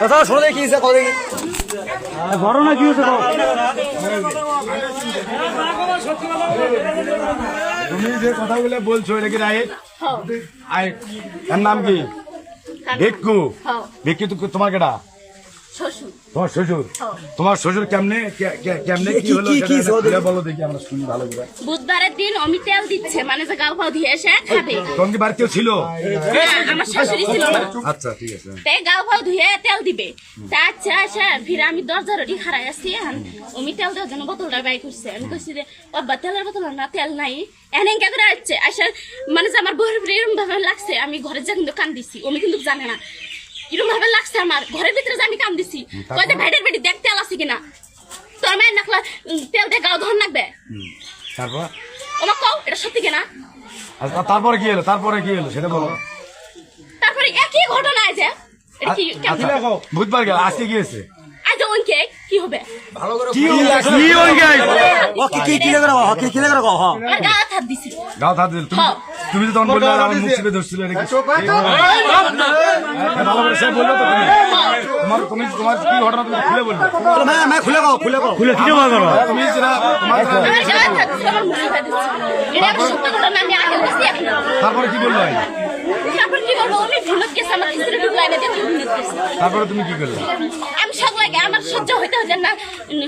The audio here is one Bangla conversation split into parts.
কথা শুনে। দেখি কত দেখি। ঘটনা কি হয়েছে তুমি যে কথাগুলো বলছো এটা কি রাইট? এর নাম কি? ভিক্ষু। হ্যাঁ। ভিক্ষু তোমার কেটা তোমার শ্বশুর? তোমার শ্বশুর কেমনে? কে- কে- কেমনে কি হলো কি- কি সেটা বলো দেখি আমরা শুনি ভালো করে। বুধবারের দিন অমি তেল দিচ্ছে মানে যে গাল দিয়ে এসে খাবে। কি বাড়িতেও ছিল? হ্যাঁ, আমার শাশুড়ি ছিল আচ্ছা ঠিক আছে। তে গাল ধুয়ে তেল দিবে। তা আচ্ছা আচ্ছা ফির আমি দরজার ওটি খারাই আসছি এখন অমি তেল দেওয়ার জন্য বোতলটা বাই করছে। আমি কইছি যে বাবা তেলের বোতল না তেল নাই। এনে কে করে আসছে আসে মানে যে আমার এরকম ভাবে লাগছে আমি ঘরে যা কিন্তু কান দিছি অমি কিন্তু জানে না। এরকম ভাবে লাগছে আমার ঘরের ভিতরে যে আমি কান দিছি কয়টা ভাইটের বেটি দেখ তেল আছে কিনা? তোর মায়ের নাকলা তেল দিয়ে গাও ধর নাকবে? তারপর? ওমা কও এটা সত্যি কিনা? আচ্ছা, তারপরে কি হলো? তারপরে কি হলো? সেটা বলো। তারপরে একই ঘটনা আছে এটা কি আচ্ছা বুধবার গেল আজকে কি হয়েছে? আজ ওইকে কি? হবে? কি কি হয়ে গেল ও কি কি কি করে কি কি করে কহ আমার গা হাত দিছিল। গাও থাক দিল তুমি হ্যাঁ। তুমি তো তখন বললে আমার মুখ চেপে ধরছিল এটা তোমার তুমি তোমার কি ঘটনা তুমি খুলে বলবে খুলে কও খুলে কও খুলে কি জমা করো তুমি তারপরে কি বলল তারপর তুমি কি করলে? আমি সকলাকে আমার সহ্য হইতে হচ্ছে না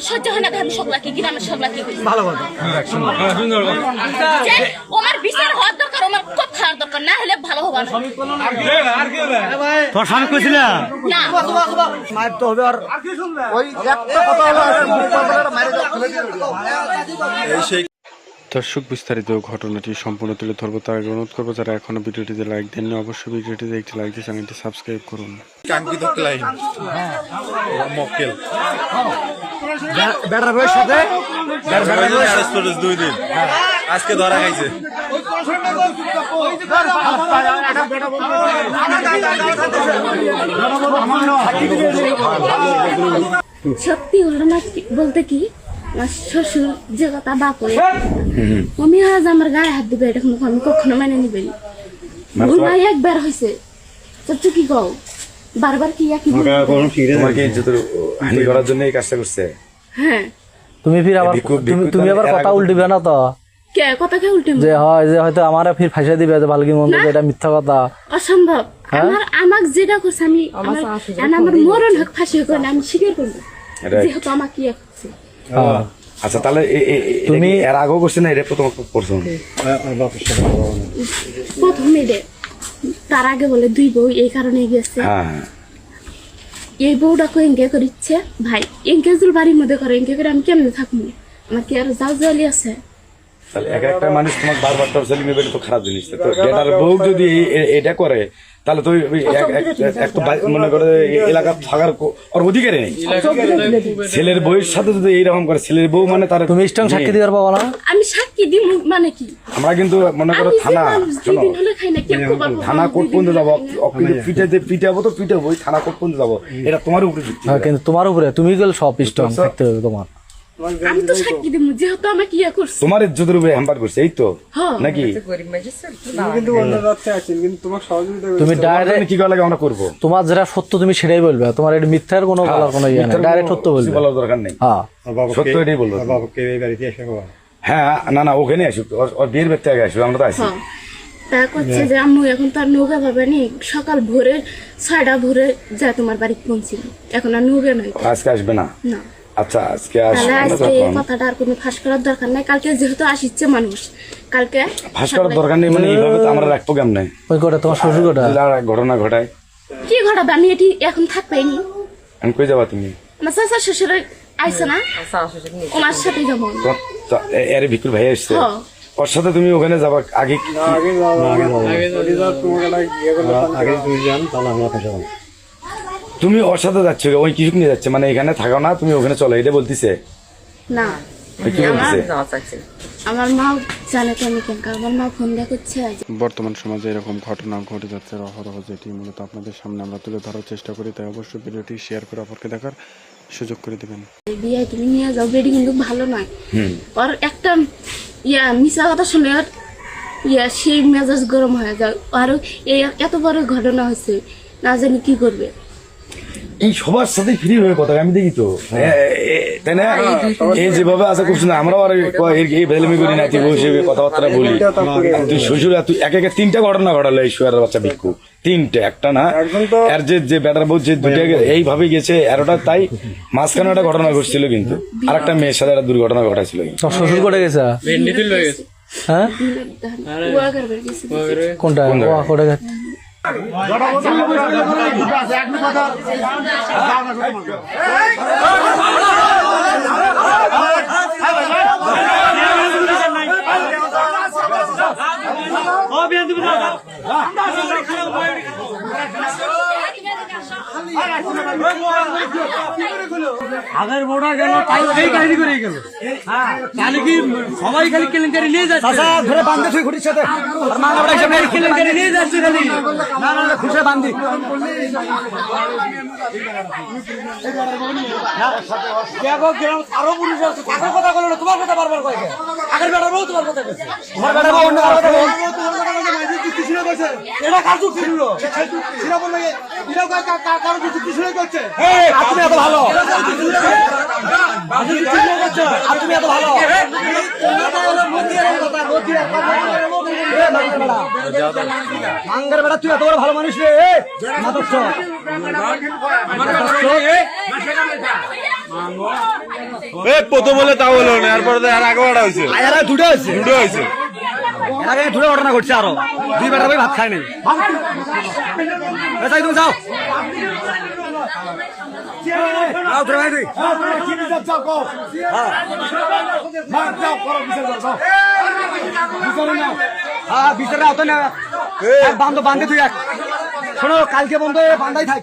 সহ্য হয় না আমি সকলাকে গ্রামের সকলাকে কইছি ভালো কথা। আমার বিচার হওয়ার দরকার আমার খুব খাওয়ার দরকার না হলে ভালো হবে তোর স্বামী কইছিল? না। মার তো হবে আর ওই একটা কথা হলো মুখ দর্শক বিস্তারিত ঘটনাটি সম্পূর্ণ তুলে ধরবো। তার আগে অনুরোধ করব যারা এখনও ভিডিওটিতে লাইক দেননি অবশ্যই ভিডিওটিতে একটি লাইক দিয়ে চ্যানেলটি সাবস্ক্রাইব করুন। কাঙ্ক্ষিত মক্কেল। ব্যাটার সাথে? দুই দিন। আজকে ধরা খাইছে। সত্যি ঘটনা বলতে কি? আমার শ্বশুর যে কথা বাপ হয়ে মমি আজ আমার গায়ে হাত দিবে এটা আমি কখনো মেনে নিবে ভুল ভাই একবার হয়েছে তো কি কও? বারবার কি একই তোমাকে ইজ্জতের হানি করার জন্য এই কাজটা করছে। হ্যাঁ। তুমি ফির আবার তুমি আবার কথা উল্টিবে না তো? কে? কথা কে উল্টে যে হয় যে হয়তো আমার ফির ফাঁসে দিবে যে ভালকি মন্দ এটা মিথ্যা কথা। অসম্ভব। আমার আমাক যেটা করছে আমি আমার মরণ হোক ফাঁসি না আমি স্বীকার করব। যেহেতু আমাকে ইয়ে করছে। আচ্ছা তাহলে তুমি এটা কি এর আগেও করছে না? এটা প্রথম প্রথম প্রথমে রে তার আগে বলে দুই বউ এই কারণে গেছে। হ্যাঁ। এই বউটাকে এঙ্গে করিচ্ছে ভাই এঙ্গেজুল বাড়ির মধ্যে করে এঙ্গে করে আমি কেমনে থাকব? আমার কি আর জাল জালি আছে। তাহলে এক একটা মানুষ তোমার বারবার টর্চার নিবে তো খারাপ জিনিস তো বেটার বউ যদি এ- এ- এটা করে তাহলে তো ওই এক- এক- এক তো বাই- মনে করে এলাকা থাকার ওর অধিকারই নেই। ছেলের বউয়ের সাথে যদি এইরকম করে ছেলের বউ মানে তার তুমি স্ট্রং সাক্ষী দিবার পাবো না? আমি সাক্ষী দিই মানে কি? আমরা কিন্তু মনে করো থানা থানা কোর্ট পর্যন্ত যাব কিন্তু পিটাতে পিটাবো তো পিটাবো ওই থানা কোর্ট পর্যন্ত যাব। এটা তোমার উপরে হ্যাঁ, কিন্তু তোমার উপরে তুমি গেলে সব স্ট্রং থাকতে হবে তোমার। আমি তো সাক্ষী দিব যেহেতু আমাকে ইয়ে করছে। তোমার ইজ্জতের উপরে হ্যাম্পার করছে এই তো হ্যাঁ। নাকি? তুমি ডাইরেক্ট কি লাগে আমরা করব? তোমার যেটা সত্য তুমি সেটাই বলবে তোমার এটা মিথ্যার কোনো বলার কোনো ইয়ে নেই ডাইরেক্ট সত্য বলবে। বলার দরকার নেই। হ্যাঁ। সত্য এটাই বলব হ্যাঁ না না ওখানে আসুক ওর- বিয়ের ব্যক্তি আগে আসুক আমরা তো আসি। হ্যাঁ তা করছে যে আম্মু এখন তার নৌকা পাবে নি সকাল ভোরে ছয়টা ভোরে যা তোমার বাড়ি পৌঁছিল এখন আর নৌকা নয় আজকে আসবে না? না। আচ্ছা আজকে আসবে আজকে এই কথাটা আর কোনো ফাঁস করার দরকার নাই। কালকে যেহেতু আসিচ্ছে মানুষ কালকে ফাঁস করার দরকার নেই মানে এইভাবে তো আমরা রাখব কেমনে? ওই তোমার শ্বশুর ঘটনা? ঘটায়। কি ঘটাবে আমি এটি এখন থাকবেনি আমি কই যাবা তুমি? আমার চাচা শ্বশুরে আইসে না ওনার সাথে যাব এর ভিকুর ভাই এসছে হ্যাঁ। ওর সাথে তুমি ওখানে যাবা? আগে কি- তুমি ওর সাথে যাচ্ছ ওই কিছু নিয়ে যাচ্ছে মানে এখানে থাকো না তুমি ওখানে চলো এটা বলতিছে। না। আমার মা জানে তো আমি কেন আমার মা ফোন বর্তমান সমাজে এরকম ঘটনা ঘটে যাচ্ছে অহরহ যেটি মূলত আপনাদের সামনে আমরা তুলে ধরার চেষ্টা করি তাই অবশ্যই ভিডিওটি শেয়ার করে অপরকে দেখার সুযোগ করে দেবেন। বিয়ে তুমি নিয়ে যাও বেডি কিন্তু ভালো নয়। আর একটা ইয়া মিশা কথা শুনে ওর ইয়া সেই মেজাজ গরম হয়ে যায়। আরও এই এত বড় ঘটনা হচ্ছে না জানি কি করবে। এই সবার সাথে ফ্রি হয়ে কথা আমি দেখি তো। তাই না? এই যেভাবে আছে খুব সুন্দর আমরাও আর এই বেদলামি করি না তুই বসে কথাবার্তা বলি। তুই শ্বশুর তুই এক একে তিনটা ঘটনা ঘটালো এই শুয়ারের বাচ্চা ভিক্ষু। তিনটে একটা না? আর যে যে ব্যাটার বউ যে দুইটা এইভাবে গেছে আরটা তাই মাঝখানে একটা ঘটনা ঘটছিল কিন্তু। আর একটা মেয়ের সাথে একটা দুর্ঘটনা ঘটাছিল শ্বশুর করে গেছে? হ্যাঁ? কুয়াঘাট বের গেছি কোনটা ও করে গেছে আগের বোর্ডা গেল তাই এই কাহিনী করে গেল। তাহলে কি সবাই খালি কেলেঙ্কারি নিয়ে যাচ্ছে? ধরে বান্ধে তুই ঘুরির সাথে। কেলেঙ্কারি নিয়ে যাচ্ছে খালি। না না না খুশে বান্ধি। দেখো গ্রাম আরও পুলিশ আছে। কাকে কথা বলো তোমার কথা বারবার কয়েছে আগের বেড়া বউ তোমার কথা কইছে। তোমার বেটা বউ অন্য কারও বল। এটা কাজু ছিল ছিল বলে এটা কারও কিছু করছে? এই, এত ভালো। কাজু কিছু করছে? আর তুমি এত ভালো। মাঙ্গার বেটা তুই এত বড় ভালো মানুষ রে। মাদক প্রথম হলে তাও হলো না এরপরে আর আগে বাড়া হয়েছে। এরা দুটো হয়েছে। দুটো হয়েছে। আগে দুটো ঘটনা ঘটছে আরও। দুই বেটা ভাই ভাত খায়নি যাই তুমি যাও যাও, তোরা ভাই তুই। হ্যাঁ বিচারে আওতা না বান্ধ বান্ধে তুই এক শোনো কালকে বন্ধ বান্ধাই থাক।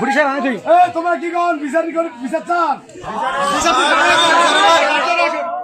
পুলিশ বান্ধে তুই তোমরা কি কন বিচার বিচার চান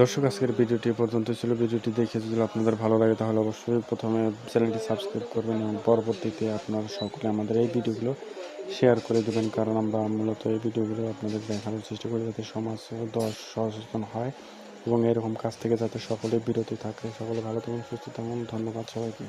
দর্শক, আজকের ভিডিওটি পর্যন্ত ছিল। ভিডিওটি দেখে যদি আপনাদের ভালো লাগে, তাহলে অবশ্যই প্রথমে চ্যানেলটি সাবস্ক্রাইব করবেন এবং পরবর্তীতে আপনারা সকলে আমাদের এই ভিডিওগুলো শেয়ার করে দেবেন, কারণ আমরা মূলত এই ভিডিওগুলো আপনাদের দেখানোর চেষ্টা করি যাতে সমাজ সচেতন হয় এবং এরকম কাজ থেকে যাতে সকলে বিরতি থাকে। সকলে ভালো থাকুন, সুস্থ থাকুন। ধন্যবাদ সবাইকে।